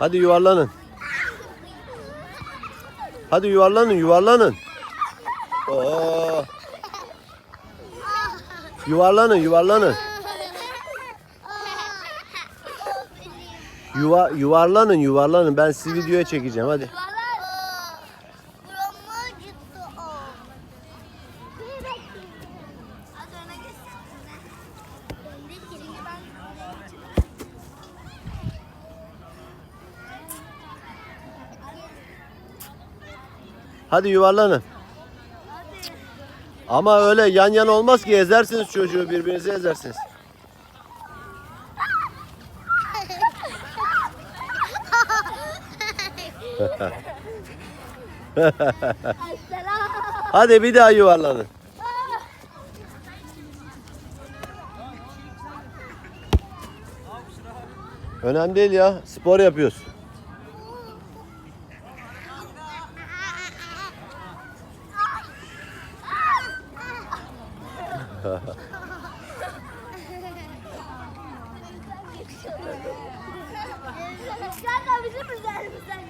Hadi yuvarlanın. Hadi yuvarlanın yuvarlanın. Oo. Yuvarlanın yuvarlanın. Yuva, yuvarlanın yuvarlanın. Ben sizi videoya çekeceğim hadi. Hadi yuvarlanın. Ama öyle yan yana olmaz ki ezersiniz çocuğu birbirinizi ezersiniz. Hadi bir daha yuvarlanın. Önemli değil ya. Spor yapıyoruz. Kanka bizim üzerimizden.